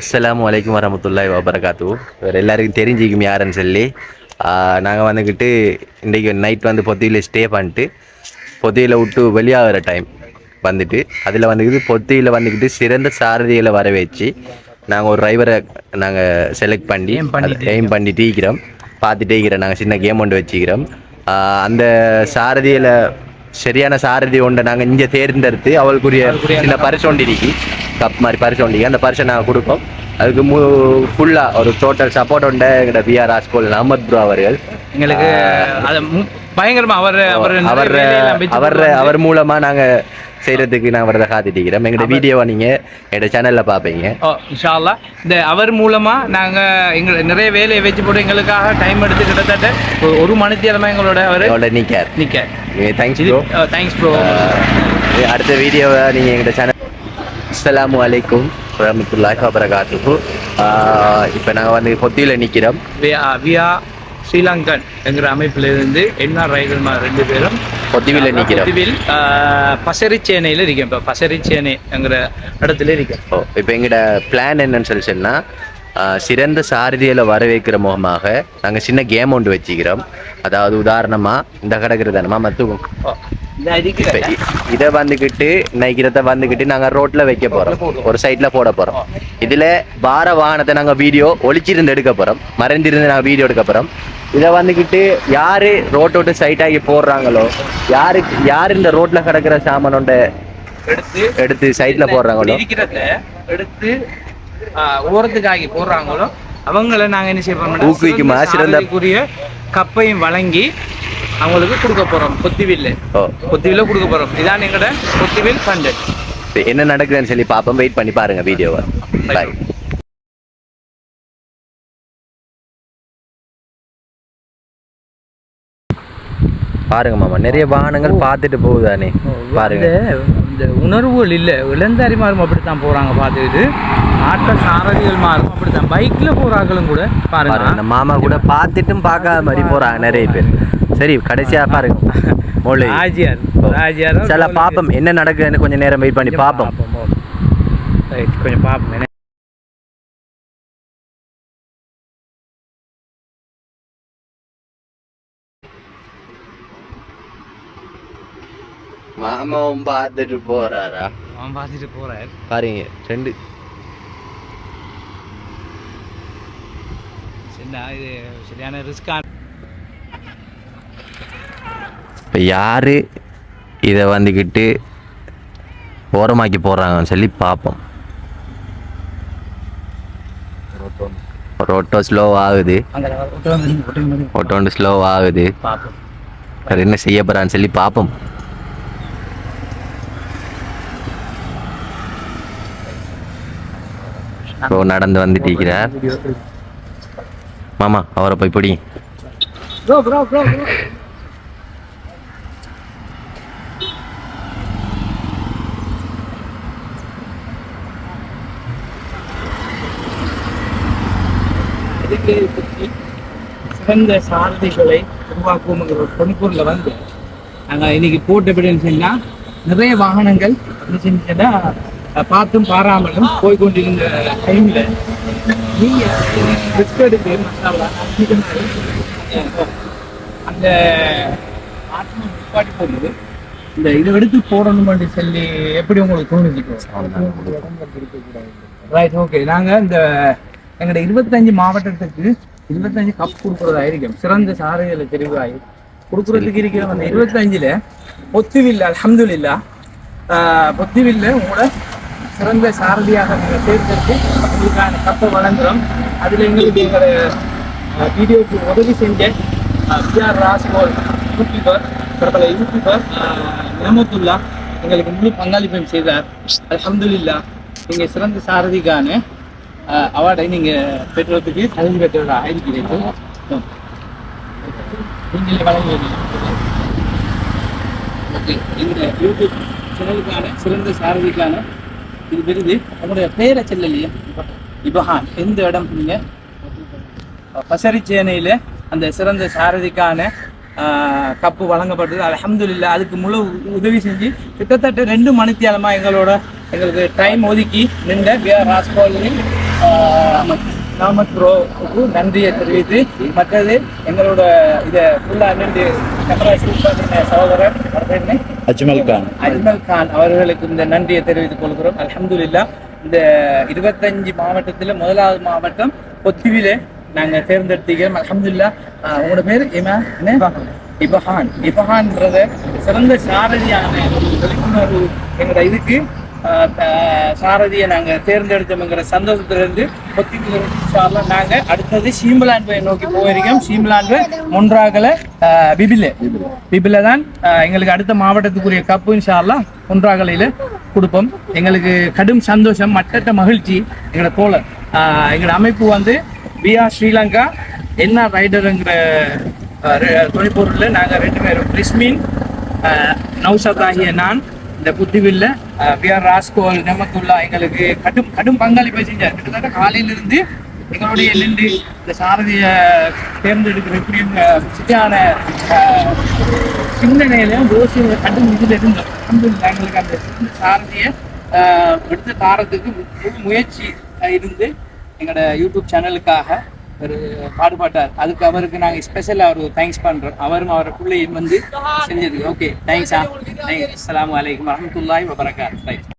அஸ்ஸலாமு அலைக்கும் வரமத்துல்லாய் வபரகாத்து வேறு எல்லாருக்கும் தெரிஞ்சிக்கும் யாருன்னு சொல்லி நாங்கள் வந்துக்கிட்டு இன்றைக்கி நைட் வந்து பொத்தியில் ஸ்டே பண்ணிட்டு பொத்தியில் விட்டு வெளியாகிற டைம் வந்துட்டு அதில் வந்துக்கிட்டு பொத்தியில் வந்துக்கிட்டு சிறந்த சாரதிகளை வர வச்சு நாங்கள் ஒரு டிரைவரை நாங்கள் செலக்ட் பண்ணி எய்ம் பண்ணிட்டு இருக்கிறோம் பார்த்துட்டே இருக்கிறோம். நாங்கள் சின்ன கேம் ஒன்று வச்சுக்கிறோம். அந்த சாரதியில் சரியான சாரதி ஒன்றை நாங்கள் இங்கே தேர்ந்தெடுத்து அவளுக்குரிய சின்ன பரிசு கப் மாதிரி பரிசு அந்த பரிசை நாங்கள் கொடுப்போம். அதுக்கு மு ஃபுல்லாக ஒரு டோட்டல் சப்போர்ட் உண்டு எங்களோட பிஆர் ராஜ்கோல் அஹமத் ப்ரோ அவர்கள். எங்களுக்கு பயங்கரமா அவர் அவர் அவர் அவர் மூலமா நாங்க செய்யறதுக்கு நான் வரதை காத்துட்டு இருக்கிறோம் எங்களோட வீடியோவை நீங்க என்னோட சேனல்ல பாப்பீங்க ஓ இன்ஷா அல்லாஹ் இந்த அவர் மூலமா நாங்க எங்க நிறைய வேலையை வச்சு போட்டு எங்களுக்காக டைம் எடுத்து கிட்டத்தட்ட ஒரு- ஒரு மணித்தியாலமா எங்களோட அவர் எங்களோட நீக்கார். நிக்க தேங்க்ஸ் ப்ரோ தேங்க்ஸ் ப்ரோ அடுத்த வீடியோவை நீங்க எங்களோட சேனல் அஸ்ஸலாமு அலைக்கும் வரமத்துல்லாஹி வபரகாத்துஹு இப்போ நாங்கள் வந்து பொத்தியில் நிற்கிறோம் வியா ஸ்ரீலங்கன் என்கிற அமைப்பில் இருந்து என்ஆர் ரைடர்மார் ரெண்டு பேரும் பொத்திவில் நிற்கிறோம். பொதுவில் பசரிச்சேனையில் இருக்கேன் இப்போ. பசரிச்சேனை என்கிற இடத்துல இருக்கேன். ஓ இப்போ எங்களோட பிளான் என்னன்னு சொல்லி சிறந்த சாரதிகளை வரவேற்கிற முகமாக நாங்கள் சின்ன கேம் ஒன்று வச்சுக்கிறோம். அதாவது உதாரணமாக இந்த மத்துக்கும் இருக்கிற இப்ப இ- இத வந்துகிட்டு நைக்கிறத வந்துகிட்டு நாங்க ரோட்ல வைக்க போறோம். ஒரு சைட்ல போட போறோம். இதுல வார வாகனத்தை நாங்க வீடியோ ஒளிச்சிருந்து எடுக்க போறோம். மறைந்திருந்து நாங்க வீடியோ எடுக்க போறோம். இத வந்துகிட்டு யாரு ரோட் விட்டு சைட் ஆகி போடுறாங்களோ யாரு யாரு இந்த ரோட்ல கிடக்குற சாமானோட எடுத்து எடுத்து சைட்ல போடுறாங்களோ எடுத்து ஓரத்துக்காகி போடுறாங்களோ அவங்கள நாங்க என்ன செய்ய ஊக்குவிக்குமா? சிறந்த- சிறந்தக்குரிய கப்பையும் வழங்கி அவங்களுக்கு கொடுக்க போறோம் கொத்திவில்ல கொத்திவில்ல கொடுக்க போறோம். இதான் எங்கட கொத்திவில் ஃபண்டு என்ன நடக்குதுன்னு சொல்லி பாப்போம். வெயிட் பண்ணி பாருங்க வீடியோவை. பாய் பாருங்க மாமா நிறைய வாகனங்கள் பார்த்துட்டு போகுதானே. பாருங்க. இந்த உணர்வுகள் இல்லை. இளந்தாரி மாறும் அப்படித்தான் போறாங்க பார்த்துக்கிட்டு. ஆட்ட சாரதிகள் மாறும் அப்படித்தான். பைக்ல போறாங்களும் கூட பாருங்க. அந்த மாமா கூட பார்த்துட்டும் பார்க்காத மாதிரி போறாங்க நிறைய பேர். சரி கடைசியா பாருங்க. மொழி. ராஜியார். ராஜியார் சில பாப்போம். என்ன நடக்குதுன்னு கொஞ்சம் நேரம் வெயிட் பண்ணி பாப்போம். ரைட் கொஞ்சம் பார்ப்போம் மாமாவும் பார்த்துட்டு போறாரா அவன் பார்த்துட்டு போறார் பாருங்க ரெண்டு சரிண்ணா இது சரியான ரிஸ்கான இப்போ யாரு இதை வந்துக்கிட்டு ஓரமாக்கி போடுறாங்கன்னு சொல்லி பார்ப்போம் ரோட்டோ ஸ்லோ ஆகுது ஓட்டோண்டு ஸ்லோ ஆகுது அது என்ன செய்ய போறான்னு சொல்லி பார்ப்போம் இப்போ நடந்து வந்துட்டு இருக்கிறார் மாமா அவரை போய் பிடி. சிறந்த சாரதிகளை உருவாக்குவோங்கிற ஒரு பொறுப்பூரில் வந்து நாங்கள் இன்னைக்கு போட்டபடின்னு சொன்னால் நிறைய வாகனங்கள் என்ன செஞ்சுன்னா பார்த்தும் பாராமலும் போய் கொண்டிருந்த டைமில் நீங்கள் ரிஸ்க் எடுத்து அந்த ஆத்மா நிப்பாட்டி போகுது இந்த இதை எடுத்து போடணும்னு சொல்லி எப்படி உங்களுக்கு தோணுச்சு ரைட் ஓகே நாங்கள் இந்த எங்களோட இருபத்தஞ்சு மாவட்டத்துக்கு இருபத்தஞ்சு கப் கொடுக்குறதாயிருக்கும். சிறந்த சாரதிகளை தெரிவாய். கொடுக்குறதுக்கு இருக்கிற அந்த இருபத்தஞ்சில் பொத்துவில்ல அல்ஹம்துலில்லா. பொத்துவில்ல உங்களோட சிறந்த சாரதியாக நீங்கள் தேர்ந்தெடுத்து உங்களுக்கான கப்பை வழங்குறோம். அதில் எங்களுக்கு எங்களை வீடியோக்கு உதவி செஞ்ச பிஆர் ராஜ்கோல் யூடியூபர் பிரபல யூடியூபர் நியமத்துல்லா எங்களுக்கு முழு பங்களிப்பையும் செய்தார். அலமதுல்லா நீங்கள் சிறந்த சாரதிக்கான அவார்டை நீங்கள் பெற்றதுக்கு தகுதி பெற்றவராக ஆயிருக்கிறீர்கள். நீங்கள் வழங்குவீர்கள் ஓகே இந்த யூடியூப் சேனலுக்கான சிறந்த சாரதிக்கான இது விருது. உங்களுடைய பேரை செல்லலையே. இபஹான் எந்த இடம் நீங்கள் பசரிச்சேனையில் அந்த சிறந்த சாரதிக்கான கப்பு வழங்கப்பட்டது அல்ஹம்துலில்லாஹ் அதுக்கு முழு உதவி செஞ்சு கிட்டத்தட்ட ரெண்டு மணித்தியாலமாக எங்களோட எங்களுக்கு டைம் ஒதுக்கி நின்ற பிஆர் ராஸ்கோலின் நன்றியை தெரிவித்து மற்றது எங்களோட இதை ஃபுல்லாக நின்று சகோதரர் அவர் அஜ்மல் கான். அஜ்மல் கான் அவர்களுக்கு இந்த நன்றியை தெரிவித்துக் கொள்கிறோம். அல்ஹம்துலில்லாஹ் இந்த இருபத்தஞ்சு மாவட்டத்தில் முதலாவது மாவட்டம் பொத்துவிலே நாங்கள் தேர்ந்தெடுத்தீங்க அல்ஹம்துலில்லாஹ் ஆஹ் உங்களோட பேர்? இமா என்ன? இபஹான். இபஹான். பிரதர் சிறந்த சாரதியான ஒரு விழிப்புணர்வு எங்களோட இதுக்கு. சாரதியை நாங்கள் தேர்ந்தெடுத்தோம்ங்கிற சந்தோஷத்திலிருந்து பொத்திவில நாங்கள் அடுத்தது சீம்பலான்பை நோக்கி போயிருக்கோம். சீம்பலான்பு மொன்றாகல பிபிலே பிபில தான் எங்களுக்கு அடுத்த மாவட்டத்துக்குரிய கப்பு சார்லாம் ஒன்றாகலையில் கொடுப்போம். எங்களுக்கு கடும் சந்தோஷம் மட்டற்ற மகிழ்ச்சி. எங்களோட தோழர் எங்களோட அமைப்பு வந்து பிஆர் ஸ்ரீலங்கா என்ன ரைடருங்கிற துணைப்பொருளில் நாங்கள் ரெண்டு பேரும். ரிஸ்மின் நௌசத் ஆகிய நான் இந்த புத்திவில்ல பிஆர் ராஸ்கோல் நெமத்துல்லா எங்களுக்கு கடும் கடும் பங்களிப்பை செஞ்சார் கிட்டத்தட்ட காலையிலிருந்து எங்களுடைய நின்று இந்த சாரதியை தேர்ந்தெடுக்கிற இப்படி சித்தியான சிந்தனையிலையும் யோசனை கடும் இதில் இருந்தோம். எங்களுக்கு அந்த சின்ன சாரதியை எடுத்து தாரத்துக்கு முழு முயற்சி இருந்து எங்களோட யூடியூப் சேனலுக்காக ஒரு பாடுபாட்டார். அதுக்கு அவருக்கு நாங்கள் ஸ்பெஷலாக அவர் தேங்க்ஸ் பண்ணுறோம் அவரும் அவரை பிள்ளையும் வந்து செஞ்சது ஓகே. தேங்க்ஸ் தேங்க்ஸ் அஸ்ஸலாமு வலைக்கம் வரமத்துல்லாய் வபரகாத். ரைட்